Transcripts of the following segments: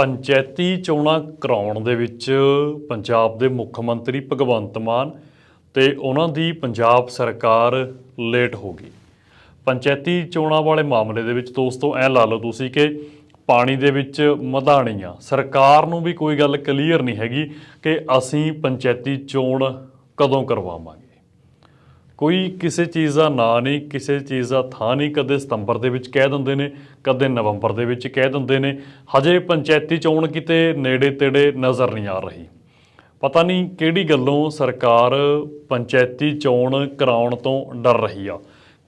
ਪੰਚਾਇਤੀ ਚੋਣਾਂ ਕਰਾਉਣ ਦੇ ਵਿੱਚ ਪੰਜਾਬ ਦੇ ਮੁੱਖ ਮੰਤਰੀ ਭਗਵੰਤ ਮਾਨ ਤੇ ਉਹਨਾਂ ਦੀ ਪੰਜਾਬ ਸਰਕਾਰ ਲੇਟ ਹੋ ਗਈ। ਪੰਚਾਇਤੀ ਚੋਣਾਂ ਵਾਲੇ ਮਾਮਲੇ ਦੇ ਵਿੱਚ ਦੋਸਤੋ, ਐ ਲਾ ਲਓ ਤੁਸੀਂ ਕਿ ਪਾਣੀ ਦੇ ਵਿੱਚ ਮਧਾਣੀ ਆ ਸਰਕਾਰ ਨੂੰ ਵੀ ਕੋਈ ਗੱਲ ਕਲੀਅਰ ਨਹੀਂ ਹੈਗੀ ਕਿ ਅਸੀਂ ਪੰਚਾਇਤੀ ਚੋਣ ਕਦੋਂ ਕਰਵਾਵਾਂਗੇ। ਕੋਈ ਕਿਸੇ ਚੀਜ਼ ਦਾ ਨਾਂ ਨਹੀਂ, ਕਿਸੇ ਚੀਜ਼ ਦਾ ਥਾਂ ਨਹੀਂ, ਕਦੇ ਸਤੰਬਰ ਦੇ ਵਿੱਚ ਕਹਿ ਦਿੰਦੇ ਨੇ, ਕਦੇ ਨਵੰਬਰ ਦੇ ਵਿੱਚ ਕਹਿ ਦਿੰਦੇ ਨੇ। ਹਜੇ ਪੰਚਾਇਤੀ ਚੋਣ ਕਿਤੇ ਨੇੜੇ ਤੇੜੇ ਨਜ਼ਰ ਨਹੀਂ ਆ ਰਹੀ। ਪਤਾ ਨਹੀਂ ਕਿਹੜੀ ਗੱਲੋਂ ਸਰਕਾਰ ਪੰਚਾਇਤੀ ਚੋਣ ਕਰਾਉਣ ਤੋਂ ਡਰ ਰਹੀ ਆ।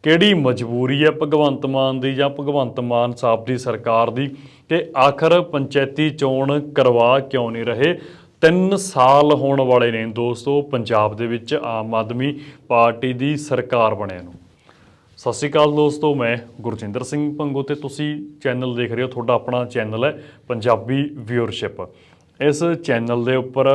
ਕਿਹੜੀ ਮਜਬੂਰੀ ਹੈ ਭਗਵੰਤ ਮਾਨ ਦੀ ਜਾਂ ਭਗਵੰਤ ਮਾਨ ਸਾਹਿਬ ਦੀ ਸਰਕਾਰ ਦੀ ਕਿ ਆਖਰ ਪੰਚਾਇਤੀ ਚੋਣ ਕਰਵਾ ਕਿਉਂ ਨਹੀਂ ਰਹੇ? 3 ਸਾਲ ਹੋਣ ਵਾਲੇ ਨੇ ਦੋਸਤੋ, ਪੰਜਾਬ ਦੇ ਵਿੱਚ ਆਮ ਆਦਮੀ ਪਾਰਟੀ ਦੀ ਸਰਕਾਰ ਬਣਿਆ ਨੂੰ। ਸਤਿ ਸ਼੍ਰੀ ਅਕਾਲ ਦੋਸਤੋ, ਮੈਂ ਗੁਰਜਿੰਦਰ ਸਿੰਘ ਪੰਗੋ ਤੇ ਤੁਸੀਂ ਚੈਨਲ ਦੇਖ ਰਹੇ ਹੋ, ਤੁਹਾਡਾ ਆਪਣਾ ਚੈਨਲ ਹੈ ਪੰਜਾਬੀ ਵਿਊਅਰਸ਼ਿਪ। ਇਸ ਚੈਨਲ ਦੇ ਉੱਪਰ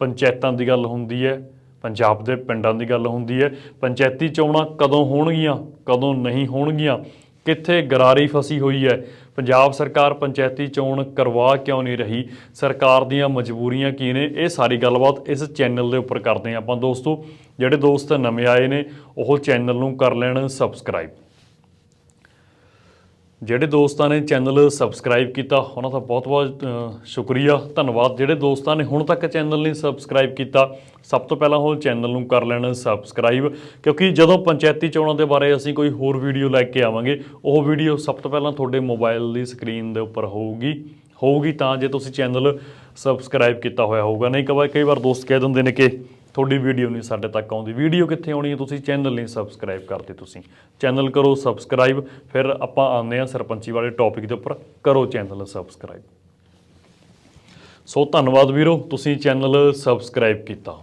ਪੰਚਾਇਤਾਂ ਦੀ ਗੱਲ ਹੁੰਦੀ ਹੈ, ਪੰਜਾਬ ਦੇ ਪਿੰਡਾਂ ਦੀ ਗੱਲ ਹੁੰਦੀ ਹੈ, ਪੰਚਾਇਤੀ ਚੋਣਾਂ ਕਦੋਂ ਹੋਣਗੀਆਂ, ਕਦੋਂ ਨਹੀਂ ਹੋਣਗੀਆਂ, ਕਿੱਥੇ ਗਰਾਰੀ ਫਸੀ ਹੋਈ ਹੈ ਪੰਜਾਬ ਸਰਕਾਰ ਪੰਚਾਇਤੀ ਚੋਣ ਕਰਵਾ ਕਿਉਂ ਨਹੀਂ ਰਹੀ? ਸਰਕਾਰ ਦੀਆਂ ਮਜਬੂਰੀਆਂ ਕੀ ਨੇ? ਇਹ ਸਾਰੀ ਗੱਲਬਾਤ ਇਸ ਚੈਨਲ ਦੇ ਉੱਪਰ ਕਰਦੇ ਹਾਂ ਆਪਾਂ। ਦੋਸਤੋ, ਜਿਹੜੇ ਦੋਸਤ ਨਵੇਂ ਆਏ ਨੇ, ਉਹ ਚੈਨਲ ਨੂੰ ਕਰ ਲੈਣ ਸਬਸਕ੍ਰਾਈਬ। ਜਿਹੜੇ ਦੋਸਤਾਂ ਨੇ ਚੈਨਲ ਸਬਸਕ੍ਰਾਈਬ ਕੀਤਾ, ਉਹਨਾਂ ਦਾ ਬਹੁਤ-ਬਹੁਤ ਸ਼ੁਕਰੀਆ। ਧੰਨਵਾਦ। ਜਿਹੜੇ ਦੋਸਤਾਂ ਨੇ ਹੁਣ ਤੱਕ ਚੈਨਲ ਨਹੀਂ ਸਬਸਕ੍ਰਾਈਬ ਕੀਤਾ, ਸਭ ਤੋਂ ਪਹਿਲਾਂ ਉਹ ਚੈਨਲ ਨੂੰ ਕਰ ਲੈਣ ਸਬਸਕ੍ਰਾਈਬ, ਕਿਉਂਕਿ ਜਦੋਂ ਪੰਚਾਇਤੀ ਚੋਣਾਂ ਦੇ ਬਾਰੇ ਅਸੀਂ ਕੋਈ ਹੋਰ ਵੀਡੀਓ ਲੈ ਕੇ ਆਵਾਂਗੇ, ਉਹ ਵੀਡੀਓ ਸਭ ਤੋਂ ਪਹਿਲਾਂ ਤੁਹਾਡੇ ਮੋਬਾਈਲ ਦੀ ਸਕਰੀਨ ਦੇ ਉੱਪਰ ਹੋਊਗੀ। ਹੋਊਗੀ ਤਾਂ ਜੇ ਤੁਸੀਂ ਚੈਨਲ ਸਬਸਕ੍ਰਾਈਬ ਕੀਤਾ ਹੋਇਆ ਹੋਊਗਾ। ਨਹੀਂ ਕਈ ਕਈ ਵਾਰ ਦੋਸਤ ਕਹਿ ਦਿੰਦੇ ਨੇ ਕਿ ਤੁਹਾਡੀ ਵੀਡੀਓ ਨਹੀਂ ਸਾਡੇ ਤੱਕ ਆਉਂਦੀ। ਵੀਡੀਓ ਕਿੱਥੇ ਆਉਣੀ ਹੈ ਤੁਸੀਂ ਚੈਨਲ ਨਹੀਂ ਸਬਸਕ੍ਰਾਈਬ ਕਰਦੇ ਤੁਸੀਂ। ਚੈਨਲ ਕਰੋ ਸਬਸਕ੍ਰਾਈਬ ਫਿਰ ਆਪਾਂ ਆਉਂਦੇ ਹਾਂ ਸਰਪੰਚੀ ਵਾਲੇ ਟੌਪਿਕ ਦੇ ਉੱਪਰ। ਕਰੋ ਚੈਨਲ ਸਬਸਕ੍ਰਾਈਬ ਸੋ ਧੰਨਵਾਦ ਵੀਰੋ, ਤੁਸੀਂ ਚੈਨਲ ਸਬਸਕ੍ਰਾਈਬ ਕੀਤਾ।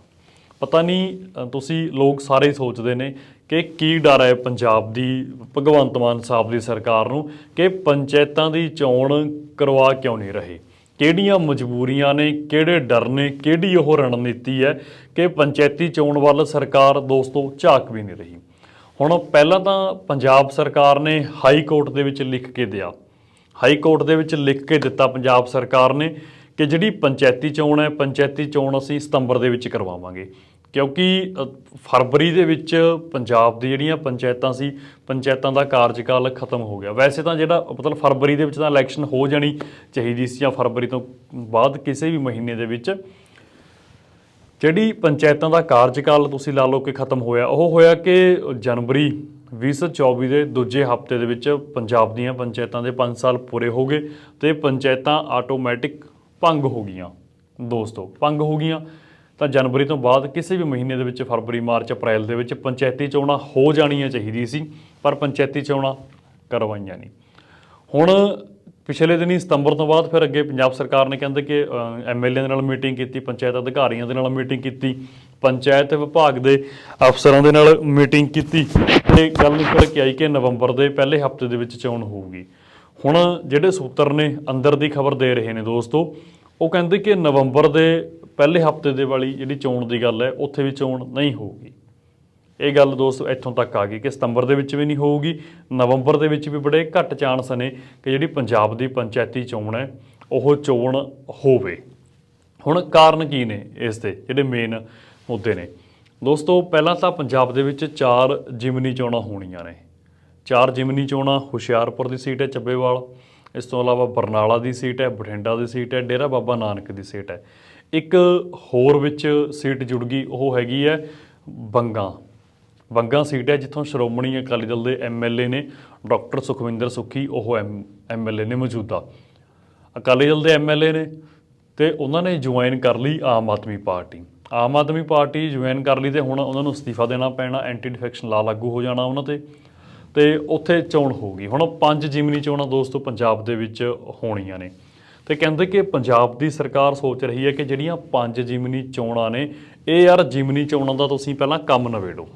ਪਤਾ ਨਹੀਂ ਤੁਸੀਂ ਲੋਕ ਸਾਰੇ ਸੋਚਦੇ ਨੇ ਕਿ ਕੀ ਡਰ ਹੈ ਪੰਜਾਬ ਦੀ, ਭਗਵੰਤ ਮਾਨ ਸਾਹਿਬ ਦੀ ਸਰਕਾਰ ਨੂੰ ਕਿ ਪੰਚਾਇਤਾਂ ਦੀ ਚੋਣ ਕਰਵਾ ਕਿਉਂ ਨਹੀਂ ਰਹੇ। ਕਿਹੜੀਆਂ ਮਜਬੂਰੀਆਂ ਨੇ, ਕਿਹੜੇ ਡਰ ਨੇ, ਕਿਹੜੀ ਉਹ ਰਣਨੀਤੀ ਹੈ ਕਿ ਪੰਚਾਇਤੀ ਚੋਣ ਵੱਲ ਸਰਕਾਰ ਦੋਸਤੋ ਝਾਕ ਵੀ ਨਹੀਂ ਰਹੀ। ਹੁਣ ਪਹਿਲਾਂ ਤਾਂ ਪੰਜਾਬ ਸਰਕਾਰ ਨੇ ਹਾਈ ਕੋਰਟ ਦੇ ਵਿੱਚ ਲਿਖ ਕੇ ਦਿਆ। ਹਾਈ ਕੋਰਟ ਦੇ ਵਿੱਚ ਲਿਖ ਕੇ ਦਿੱਤਾ ਪੰਜਾਬ ਸਰਕਾਰ ਨੇ ਕਿ ਜਿਹੜੀ ਪੰਚਾਇਤੀ ਚੋਣ ਹੈ, ਪੰਚਾਇਤੀ ਚੋਣ ਅਸੀਂ ਸਤੰਬਰ ਦੇ ਵਿੱਚ ਕਰਵਾਵਾਂਗੇ। ਕਿਉਂਕਿ ਫਰਵਰੀ ਦੇ ਵਿੱਚ ਪੰਜਾਬ ਦੀ ਜਿਹੜੀਆਂ ਪੰਚਾਇਤਾਂ ਸੀ, ਪੰਚਾਇਤਾਂ ਦਾ ਕਾਰਜਕਾਲ ਖਤਮ ਹੋ ਗਿਆ। ਵੈਸੇ ਤਾਂ ਜਿਹੜਾ, ਮਤਲਬ ਫਰਵਰੀ ਦੇ ਵਿੱਚ ਤਾਂ ਇਲੈਕਸ਼ਨ ਹੋ ਜਾਣੀ ਚਾਹੀਦੀ ਸੀ ਜਾਂ ਫਰਵਰੀ ਤੋਂ ਬਾਅਦ ਕਿਸੇ ਵੀ ਮਹੀਨੇ ਦੇ ਵਿੱਚ, ਜਿਹੜੀ ਪੰਚਾਇਤਾਂ ਦਾ ਕਾਰਜਕਾਲ ਤੁਸੀਂ ਲਾ ਲਓ ਕਿ ਖਤਮ ਹੋਇਆ, ਉਹ ਹੋਇਆ ਕਿ ਜਨਵਰੀ 2024 ਦੇ ਦੂਜੇ ਹਫ਼ਤੇ ਦੇ ਵਿੱਚ ਪੰਜਾਬ ਦੀਆਂ ਪੰਚਾਇਤਾਂ ਦੇ 5 ਸਾਲ ਪੂਰੇ ਹੋ ਗਏ ਤੇ ਪੰਚਾਇਤਾਂ ਆਟੋਮੈਟਿਕ ਭੰਗ ਹੋ ਗਈਆਂ, ਦੋਸਤੋ, ਭੰਗ ਹੋ ਗਈਆਂ। ਤਾਂ ਜਨਵਰੀ ਤੋਂ ਬਾਅਦ ਕਿਸੇ ਵੀ ਮਹੀਨੇ ਦੇ ਵਿੱਚ ਫਰਵਰੀ, ਮਾਰਚ, ਅਪ੍ਰੈਲ ਦੇ ਵਿੱਚ ਪੰਚਾਇਤੀ ਚੋਣਾਂ ਹੋ ਜਾਣੀਆਂ ਚਾਹੀਦੀ ਸੀ, ਪਰ ਪੰਚਾਇਤੀ ਚੋਣਾਂ ਕਰਵਾਈਆਂ ਨਹੀਂ। ਹੁਣ ਪਿਛਲੇ ਦਿਨੀ ਸਤੰਬਰ ਤੋਂ ਬਾਅਦ ਫਿਰ ਅੱਗੇ ਪੰਜਾਬ ਸਰਕਾਰ ਨੇ ਕਹਿੰਦੇ ਕਿ ਐਮਐਲਏ ਦੇ ਨਾਲ ਮੀਟਿੰਗ ਕੀਤੀ, ਪੰਚਾਇਤ ਅਧਿਕਾਰੀਆਂ ਦੇ ਨਾਲ ਮੀਟਿੰਗ ਕੀਤੀ, ਪੰਚਾਇਤ ਵਿਭਾਗ ਦੇ ਅਫਸਰਾਂ ਦੇ ਨਾਲ ਮੀਟਿੰਗ ਕੀਤੀ ਤੇ ਗੱਲ ਨਿਕਲ ਕੇ ਆਈ ਕਿ ਨਵੰਬਰ ਦੇ ਪਹਿਲੇ ਹਫ਼ਤੇ ਦੇ ਵਿੱਚ ਚੋਣ ਹੋਊਗੀ। ਹੁਣ ਜਿਹੜੇ ਸੂਤਰ ਨੇ ਅੰਦਰ ਦੀ ਖਬਰ ਦੇ ਰਹੇ ਨੇ ਦੋਸਤੋ ਉਹ ਕਹਿੰਦੇ ਕਿ ਨਵੰਬਰ ਦੇ ਪਹਿਲੇ ਹਫ਼ਤੇ ਦੇ ਵਾਲੀ ਜਿਹੜੀ ਚੋਣ ਦੀ ਗੱਲ ਹੈ, ਉੱਥੇ ਵੀ ਚੋਣ ਨਹੀਂ ਹੋਊਗੀ। ਇਹ ਗੱਲ ਦੋਸਤੋ ਇੱਥੋਂ ਤੱਕ ਆ ਗਈ ਕਿ ਸਤੰਬਰ ਦੇ ਵਿੱਚ ਵੀ ਨਹੀਂ ਹੋਊਗੀ, ਨਵੰਬਰ ਦੇ ਵਿੱਚ ਵੀ ਬੜੇ ਘੱਟ ਚਾਂਸ ਨੇ ਕਿ ਜਿਹੜੀ ਪੰਜਾਬ ਦੀ ਪੰਚਾਇਤੀ ਚੋਣ ਹੈ, ਉਹ ਚੋਣ ਹੋਵੇ। ਹੁਣ ਕਾਰਨ ਕੀ ਨੇ ਇਸ ਦੇ, ਜਿਹੜੇ ਮੇਨ ਮੁੱਦੇ ਨੇ? ਦੋਸਤੋ, ਪਹਿਲਾਂ ਤਾਂ ਪੰਜਾਬ ਦੇ ਵਿੱਚ ਚਾਰ ਜਿਮਨੀ ਚੋਣਾਂ ਹੋਣੀਆਂ ਨੇ। ਚਾਰ ਜਿਮਨੀ ਚੋਣਾਂ, ਹੁਸ਼ਿਆਰਪੁਰ ਦੀ ਸੀਟ ਹੈ ਚੱਬੇਵਾਲ ਇਸ ਤੋਂ ਇਲਾਵਾ ਬਰਨਾਲਾ ਦੀ ਸੀਟ ਹੈ, ਬਠਿੰਡਾ ਦੀ ਸੀਟ ਹੈ, ਡੇਰਾ ਬਾਬਾ ਨਾਨਕ ਦੀ ਸੀਟ ਹੈ। ਇੱਕ ਹੋਰ ਵਿੱਚ ਸੀਟ ਜੁੜ ਗਈ, ਉਹ ਹੈਗੀ ਹੈ ਬੰਗਾ। ਬੰਗਾ ਸੀਟ ਹੈ ਜਿੱਥੋਂ ਸ਼੍ਰੋਮਣੀ ਅਕਾਲੀ ਦਲ ਦੇ ਐਮਐਲਏ ਨੇ ਡਾਕਟਰ ਸੁਖਵਿੰਦਰ ਸੁੱਖੀ, ਉਹ ਐਮਐਲਏ ਨੇ ਮੌਜੂਦਾ। ਅਕਾਲੀ ਦਲ ਦੇ ਐਮਐਲਏ ਨੇ ਤੇ ਉਹਨਾਂ ਨੇ ਜੁਆਇਨ ਕਰ ਲਈ Aam Aadmi party. Aam Aadmi party join ਕਰ ਲਈ ਤੇ ਹੁਣ ਉਹਨਾਂ ਨੂੰ ਅਸਤੀਫਾ ਦੇਣਾ ਪੈਣਾ, ਐਂਟੀ ਡਿਫੈਕਸ਼ਨ ਲਾ ਲਾਗੂ ਹੋ ਜਾਣਾ ਉਹਨਾਂ ਤੇ। ਤੇ ਉੱਥੇ ਚੋਣ ਹੋਊਗੀ ਹੁਣ ਪੰਜ ਜਿਮਨੀ ਚੋਣਾਂ ਦੋਸਤੋ ਪੰਜਾਬ ਦੇ ਵਿੱਚ ਹੋਣੀਆਂ ਨੇ। ਤੇ ਕਹਿੰਦੇ ਕਿ ਪੰਜਾਬ ਦੀ ਸਰਕਾਰ ਸੋਚ ਰਹੀ ਹੈ ਕਿ ਜਿਹੜੀਆਂ ਪੰਜ ਜਿਮਨੀ ਚੋਣਾਂ ਨੇ, ਇਹ ਯਾਰ ਜਿਮਨੀ ਚੋਣਾਂ ਦਾ ਤੁਸੀਂ ਪਹਿਲਾਂ ਕੰਮ ਨਵੇੜੋ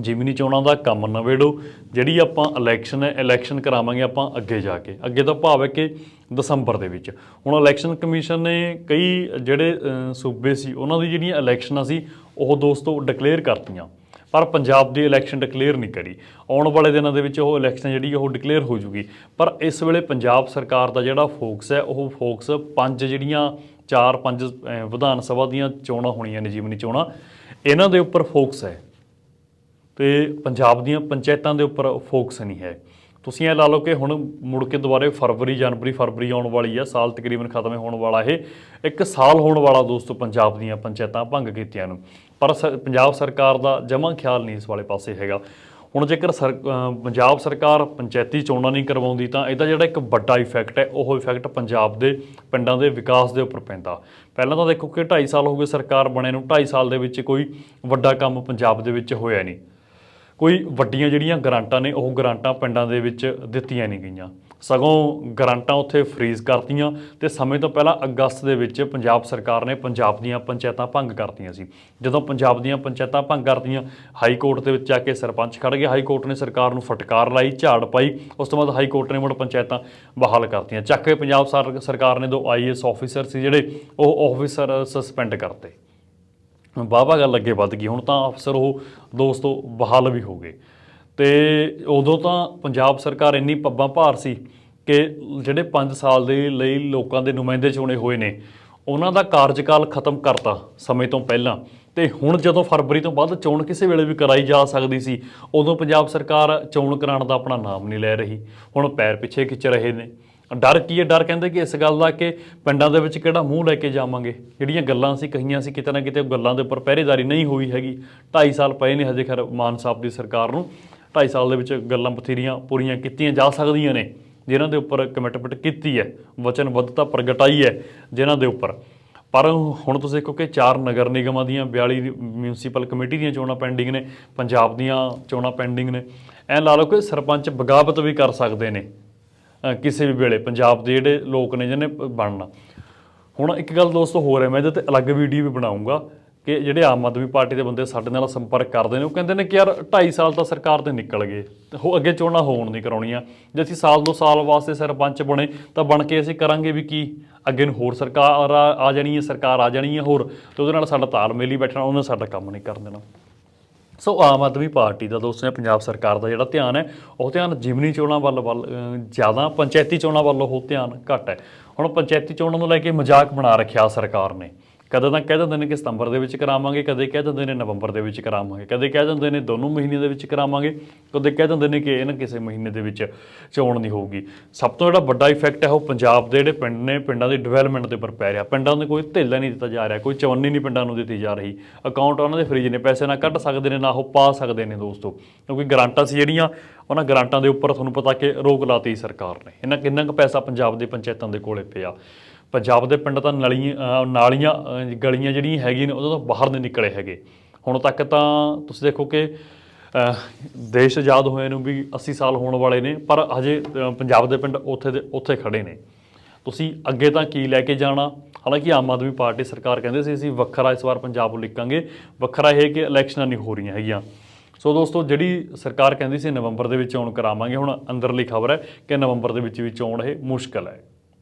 ਜਿਮਨੀ ਚੋਣਾਂ ਦਾ ਕੰਮ ਨਵੇੜੋ ਜਿਹੜੀ ਆਪਾਂ ਇਲੈਕਸ਼ਨ ਹੈ ਇਲੈਕਸ਼ਨ ਕਰਾਵਾਂਗੇ ਆਪਾਂ ਅੱਗੇ ਜਾ ਕੇ। ਅੱਗੇ ਦਾ ਭਾਵ ਹੈ ਕਿ ਦਸੰਬਰ ਦੇ ਵਿੱਚ। ਹੁਣ ਇਲੈਕਸ਼ਨ ਕਮਿਸ਼ਨ ਨੇ ਕਈ ਜਿਹੜੇ ਸੂਬੇ ਸੀ, ਉਹਨਾਂ ਦੀ ਜਿਹੜੀਆਂ ਇਲੈਕਸ਼ਨਾਂ ਸੀ, ਉਹ ਦੋਸਤੋ ਡਿਕਲੇਅਰ ਕਰਤੀਆਂ। ਪਰ ਪੰਜਾਬ ਦੀ ਇਲੈਕਸ਼ਨ ਡਿਕਲੇਅਰ ਨਹੀਂ ਕਰੀ। ਆਉਣ ਵਾਲੇ ਦਿਨਾਂ ਦੇ ਵਿੱਚ ਉਹ ਇਲੈਕਸ਼ਨ ਜਿਹੜੀ ਉਹ ਡਿਕਲੇਅਰ ਹੋ ਜੂਗੀ। ਪਰ ਇਸ ਵੇਲੇ ਪੰਜਾਬ ਸਰਕਾਰ ਦਾ ਜਿਹੜਾ ਫੋਕਸ ਹੈ, ਉਹ ਫੋਕਸ ਪੰਜ ਜਿਹੜੀਆਂ, ਚਾਰ ਪੰਜ ਵਿਧਾਨ ਸਭਾ ਦੀਆਂ ਚੋਣਾਂ ਹੋਣੀਆਂ ਨੇ ਜੀਵਨੀ ਚੋਣਾਂ। ਇਹਨਾਂ ਦੇ ਉੱਪਰ ਫੋਕਸ ਹੈ। ਤੇ ਪੰਜਾਬ ਦੀਆਂ ਪੰਚਾਇਤਾਂ ਦੇ ਉੱਪਰ ਫੋਕਸ ਨਹੀਂ ਹੈ। ਤੁਸੀਂ ਇਹ ਲਾ ਲਓ ਕਿ ਹੁਣ ਮੁੜ ਕੇ ਦੁਬਾਰੇ ਫਰਵਰੀ, ਜਨਵਰੀ, ਫਰਵਰੀ ਆਉਣ ਵਾਲੀ ਆ, ਸਾਲ ਤਕਰੀਬਨ ਖਤਮ ਹੋਣ ਵਾਲਾ ਇਹ, ਇੱਕ ਸਾਲ ਹੋਣ ਵਾਲਾ ਦੋਸਤੋ ਪੰਜਾਬ ਦੀਆਂ ਪੰਚਾਇਤਾਂ ਭੰਗ ਕੀਤੀਆਂ ਨੂੰ ਪਰ ਸ- ਪੰਜਾਬ ਸਰਕਾਰ ਦਾ ਜਮਾਂ ਖਿਆਲ ਨਹੀਂ ਇਸ ਵਾਲੇ ਪਾਸੇ ਹੈਗਾ। ਹੁਣ ਜੇਕਰ ਸਰ- ਪੰਜਾਬ ਸਰਕਾਰ ਪੰਚਾਇਤੀ ਚੋਣਾਂ ਨਹੀਂ ਕਰਵਾਉਂਦੀ ਤਾਂ ਇਹਦਾ ਜਿਹੜਾ ਇੱਕ ਵੱਡਾ ਇਫੈਕਟ ਹੈ, ਉਹ ਇਫੈਕਟ ਪੰਜਾਬ ਦੇ ਪਿੰਡਾਂ ਦੇ ਵਿਕਾਸ ਦੇ ਉੱਪਰ ਪੈਂਦਾ। ਪਹਿਲਾਂ ਤਾਂ ਦੇਖੋ ਕਿ 2.5 ਸਾਲ ਹੋ ਗਏ ਸਰਕਾਰ ਬਣੇ ਨੂੰ 2.5 ਸਾਲ ਦੇ ਵਿੱਚ ਕੋਈ ਵੱਡਾ ਕੰਮ ਪੰਜਾਬ ਦੇ ਵਿੱਚ ਹੋਇਆ ਨਹੀਂ। ਕੋਈ ਵੱਡੀਆਂ ਜਿਹੜੀਆਂ ਗਰਾਂਟਾਂ ਨੇ, ਉਹ ਗਰਾਂਟਾਂ ਪਿੰਡਾਂ ਦੇ ਵਿੱਚ ਦਿੱਤੀਆਂ ਨਹੀਂ ਗਈਆਂ। ਸਗੋਂ ਗਰਾਂਟਾਂ ਉੱਥੇ ਫ੍ਰੀਜ਼ ਕਰਤੀਆਂ ਤੇ ਸਮੇਂ ਤੋਂ ਪਹਿਲਾਂ ਅਗਸਤ ਦੇ ਵਿੱਚ ਪੰਜਾਬ ਸਰਕਾਰ ਨੇ ਪੰਜਾਬ ਦੀਆਂ ਪੰਚਾਇਤਾਂ ਭੰਗ ਕਰਤੀਆਂ ਸੀ। ਜਦੋਂ ਪੰਜਾਬ ਦੀਆਂ ਪੰਚਾਇਤਾਂ ਭੰਗ ਕਰਤੀਆਂ, ਹਾਈ ਕੋਰਟ ਦੇ ਵਿੱਚ ਜਾ ਕੇ ਸਰਪੰਚ ਖੜ ਗਏ। ਹਾਈ ਕੋਰਟ ਨੇ ਸਰਕਾਰ ਨੂੰ ਫਟਕਾਰ ਲਾਈ, ਝਾੜ ਪਾਈ। ਉਸ ਤੋਂ ਬਾਅਦ ਹਾਈ ਕੋਰਟ ਨੇ ਮੁੜ ਪੰਚਾਇਤਾਂ ਬਹਾਲ ਕਰਤੀਆਂ। ਚੱਕ ਕੇ ਪੰਜਾਬ ਸਰ- ਸਰਕਾਰ ਨੇ ਦੋ ਆਈਏਐਸ ਆਫੀਸਰ ਸੀ ਜਿਹੜੇ, ਉਹ ਆਫੀਸਰ ਸਸਪੈਂਡ ਕਰਤੇ। ਵਾਹਵਾ ਗੱਲ ਅੱਗੇ ਵੱਧ ਗਈ। ਹੁਣ ਤਾਂ ਅਫਸਰ ਉਹ ਦੋਸਤੋ ਬਹਾਲ ਵੀ ਹੋ ਗਏ। ਤੇ ਉਦੋਂ ਤਾਂ ਪੰਜਾਬ ਸਰਕਾਰ ਇੰਨੀ ਪੱਬਾਂ ਭਾਰ ਸੀ ਕਿ ਜਿਹੜੇ 5 ਸਾਲ ਦੇ ਲਈ ਲੋਕਾਂ ਦੇ ਨੁਮਾਇੰਦੇ ਚੁਣੇ ਹੋਏ ਨੇ, ਉਹਨਾਂ ਦਾ ਕਾਰਜਕਾਲ ਖਤਮ ਕਰਤਾ ਸਮੇਂ ਤੋਂ ਪਹਿਲਾਂ। ਤੇ ਹੁਣ ਜਦੋਂ ਫਰਵਰੀ ਤੋਂ ਬਾਅਦ ਚੋਣ ਕਿਸੇ ਵੇਲੇ ਵੀ ਕਰਾਈ ਜਾ ਸਕਦੀ ਸੀ, ਉਦੋਂ ਪੰਜਾਬ ਸਰਕਾਰ ਚੋਣ ਕਰਾਉਣ ਦਾ ਆਪਣਾ ਨਾਮ ਨਹੀਂ ਲੈ ਰਹੀ। ਹੁਣ ਪੈਰ ਪਿੱਛੇ ਖਿੱਚ ਰਹੇ ਨੇ। ਡਰ ਕੀ ਹੈ? ਡਰ ਕਹਿੰਦੇ ਕਿ ਇਸ ਗੱਲ ਦਾ ਕਿ ਪਿੰਡਾਂ ਦੇ ਵਿੱਚ ਕਿਹੜਾ ਮੂੰਹ ਲੈ ਕੇ ਜਾਵਾਂਗੇ? ਜਿਹੜੀਆਂ ਗੱਲਾਂ ਸੀ, ਕਹੀਆਂ ਸੀ, ਕਿਤੇ ਨਾ ਕਿਤੇ ਉਹ ਗੱਲਾਂ ਦੇ ਉੱਪਰ ਪਹਿਰੇਦਾਰੀ ਨਹੀਂ ਹੋਈ ਹੈਗੀ। 2.5 ਸਾਲ ਪਏ ਨੇ ਹਜੇ ਖੈਰ ਮਾਨ ਸਾਹਿਬ ਦੀ ਸਰਕਾਰ ਨੂੰ। 2.5 ਸਾਲ ਦੇ ਵਿੱਚ ਗੱਲਾਂ ਬਥੇਰੀਆਂ ਪੂਰੀਆਂ ਕੀਤੀਆਂ ਜਾ ਸਕਦੀਆਂ ਨੇ, ਜਿਨ੍ਹਾਂ ਦੇ ਉੱਪਰ ਕਮਿਟਮੈਂਟ ਕੀਤੀ ਹੈ। ਵਚਨਬੱਧਤਾ ਪ੍ਰਗਟਾਈ ਹੈ ਜਿਨ੍ਹਾਂ ਦੇ ਉੱਪਰ। ਪਰ ਹੁਣ ਤੁਸੀਂ ਦੇਖੋ ਕਿ ਚਾਰ ਨਗਰ ਨਿਗਮਾਂ ਦੀਆਂ 42 ਮਿਊਨਿਸਪਲ ਕਮੇਟੀ ਦੀਆਂ ਚੋਣਾਂ ਪੈਂਡਿੰਗ ਨੇ, ਪੰਜਾਬ ਦੀਆਂ ਚੋਣਾਂ ਪੈਂਡਿੰਗ ਨੇ, ਐ ਲਾ ਲਓ ਕਿ ਸਰਪੰਚ ਬਗਾਵਤ ਵੀ ਕਰ ਸਕਦੇ ਨੇ। ਕਿਸੇ ਵੀ ਵੇਲੇ ਪੰਜਾਬ ਦੇ ਜਿਹੜੇ ਲੋਕ ਨੇ ਜਿਹਨੇ ਬਣਨਾ। ਹੁਣ ਇੱਕ ਗੱਲ ਦੋਸਤੋ ਹੋਰ ਹੈ, ਮੈਂ ਇਹਦੇ ਤੇ ਅਲੱਗ ਵੀਡੀਓ ਵੀ ਬਣਾਉਂਗਾ ਕਿ ਜਿਹੜੇ ਆਮ ਆਦਮੀ ਪਾਰਟੀ ਦੇ ਬੰਦੇ ਸਾਡੇ ਨਾਲ ਸੰਪਰਕ ਕਰਦੇ ਨੇ, ਉਹ ਕਹਿੰਦੇ ਨੇ ਕਿ ਯਾਰ 2.5 ਸਾਲ ਤਾਂ ਸਰਕਾਰ ਦੇ ਨਿਕਲ ਗਏ ਹੋ ਅੱਗੇ ਚੋਣਾਂ ਹੋਣ ਨਹੀਂ ਕਰਾਉਣੀਆਂ। ਜੇ ਅਸੀਂ ਸਾਲ ਦੋ ਸਾਲ ਵਾਸਤੇ ਸਰਪੰਚ ਬਣੇ, ਤਾਂ ਬਣ ਕੇ ਅਸੀਂ ਕਰਾਂਗੇ ਵੀ ਕੀ? ਅੱਗੇ ਨੂੰ ਹੋਰ ਸਰਕਾਰ ਆ ਆ ਜਾਣੀ ਹੈ, ਸਰਕਾਰ ਆ ਜਾਣੀ ਹੈ ਹੋਰ, ਤੇ ਉਹਦੇ ਨਾਲ ਸਾਡਾ ਤਾਲਮੇਲ ਹੀ ਬੈਠਣਾ, ਉਹਨੇ ਸਾਡਾ ਕੰਮ ਨਹੀਂ ਕਰਨ ਦੇਣਾ। ਸੋ ਆਮ ਆਦਮੀ ਪਾਰਟੀ ਦਾ ਦੋਸਤੋ ਨੇ ਪੰਜਾਬ ਸਰਕਾਰ ਦਾ ਜਿਹੜਾ ਧਿਆਨ ਹੈ, ਉਹ ਧਿਆਨ ਜਿਮਨੀ ਚੋਣਾਂ ਵੱਲ ਵੱਲ ਜ਼ਿਆਦਾ ਪੰਚਾਇਤੀ ਚੋਣਾਂ ਵੱਲ ਉਹ ਧਿਆਨ ਘੱਟ ਹੈ। ਹੁਣ ਪੰਚਾਇਤੀ ਚੋਣਾਂ ਨੂੰ ਲੈ ਕੇ ਮਜ਼ਾਕ ਬਣਾ ਰੱਖਿਆ ਸਰਕਾਰ ਨੇ। ਕਦੇ ਤਾਂ ਕਹਿ ਦਿੰਦੇ ਨੇ ਕਿ ਸਤੰਬਰ ਦੇ ਵਿੱਚ ਕਰਾਵਾਂਗੇ, ਕਦੇ ਕਹਿ ਦਿੰਦੇ ਨੇ ਨਵੰਬਰ ਦੇ ਵਿੱਚ ਕਰਾਵਾਂਗੇ, ਕਦੇ ਕਹਿ ਦਿੰਦੇ ਨੇ ਦੋਨੋਂ ਮਹੀਨਿਆਂ ਦੇ ਵਿੱਚ ਕਰਾਵਾਂਗੇ, ਕਦੇ ਕਹਿ ਦਿੰਦੇ ਨੇ ਕਿ ਇਹ ਨਾ ਕਿਸੇ ਮਹੀਨੇ ਦੇ ਵਿੱਚ ਚੋਣ ਨਹੀਂ ਹੋਊਗੀ। ਸਭ ਤੋਂ ਜਿਹੜਾ ਵੱਡਾ ਇਫੈਕਟ ਹੈ ਉਹ ਪੰਜਾਬ ਦੇ ਜਿਹੜੇ ਪਿੰਡ ਨੇ, ਪਿੰਡਾਂ ਦੀ ਡਿਵੈਲਪਮੈਂਟ ਦੇ ਉੱਪਰ ਪੈ ਰਿਹਾ। ਪਿੰਡਾਂ ਨੂੰ ਕੋਈ ਢਿੱਲਾ ਨਹੀਂ ਦਿੱਤਾ ਜਾ ਰਿਹਾ, ਕੋਈ ਚਵੰਨੀ ਨਹੀਂ ਪਿੰਡਾਂ ਨੂੰ ਦਿੱਤੀ ਜਾ ਰਹੀ। ਅਕਾਊਂਟ ਉਹਨਾਂ ਦੇ ਫ੍ਰੀਜ ਨੇ ਪੈਸੇ ਨਾ ਕੱਢ ਸਕਦੇ ਨੇ, ਨਾ ਉਹ ਪਾ ਸਕਦੇ ਨੇ ਦੋਸਤੋ। ਕਿਉਂਕਿ ਗਰਾਂਟਾਂ ਸੀ ਜਿਹੜੀਆਂ, ਉਹਨਾਂ ਗਰਾਂਟਾਂ ਦੇ ਉੱਪਰ ਤੁਹਾਨੂੰ ਪਤਾ ਕਿ ਰੋਕ ਲਾਤੀ ਸਰਕਾਰ ਨੇ। ਇਹਨਾਂ ਕਿੰਨਾ ਕੁ ਪੈਸਾ ਪੰਜਾਬ ਦੇ ਪੰਚਾਇਤਾਂ ਦੇ ਕੋਲੇ ਪਿਆ। ਪੰਜਾਬ ਦੇ ਪਿੰਡ ਤਾਂ ਨਲੀਆਂ ਨਾਲੀਆਂ ਗਲੀਆਂ ਜਿਹੜੀਆਂ ਹੈਗੀਆਂ ਨੇ ਉਹਦੋਂ ਤੋਂ ਬਾਹਰ ਨਹੀਂ ਨਿਕਲੇ ਹੈਗੇ। ਹੁਣ ਤੱਕ ਤਾਂ ਤੁਸੀਂ ਦੇਖੋ ਕਿ ਦੇਸ਼ ਆਜ਼ਾਦ ਹੋਏ ਨੂੰ ਵੀ 80 ਸਾਲ ਹੋਣ ਵਾਲੇ ਨੇ, ਪਰ ਹਜੇ ਪੰਜਾਬ ਦੇ ਪਿੰਡ ਉੱਥੇ ਦੇ, ਉੱਥੇ ਖੜੇ ਨੇ। ਤੁਸੀਂ ਅੱਗੇ ਤਾਂ ਕੀ ਲੈ ਕੇ ਜਾਣਾ? ਹਾਲਾਂਕਿ ਆਮ ਆਦਮੀ ਪਾਰਟੀ ਸਰਕਾਰ ਕਹਿੰਦੇ ਸੀ, ਅਸੀਂ ਵੱਖਰਾ ਇਸ ਵਾਰ ਪੰਜਾਬ ਨੂੰ ਲਿਖਾਂਗੇ ਵੱਖਰਾ ਇਹ ਕਿ ਇਲੈਕਸ਼ਨਾਂ ਨਹੀਂ ਹੋ ਰਹੀਆਂ ਹੈਗੀਆਂ। ਸੋ ਦੋਸਤੋ, ਜਿਹੜੀ ਸਰਕਾਰ ਕਹਿੰਦੀ ਸੀ, ਨਵੰਬਰ ਦੇ ਵਿੱਚ ਚੋਣ ਕਰਾਵਾਂਗੇ। ਹੁਣ ਅੰਦਰਲੀ ਖਬਰ ਹੈ ਕਿ ਨਵੰਬਰ ਦੇ ਵਿੱਚ ਵੀ ਚੋਣ ਇਹ ਮੁਸ਼ਕਲ ਹੈ।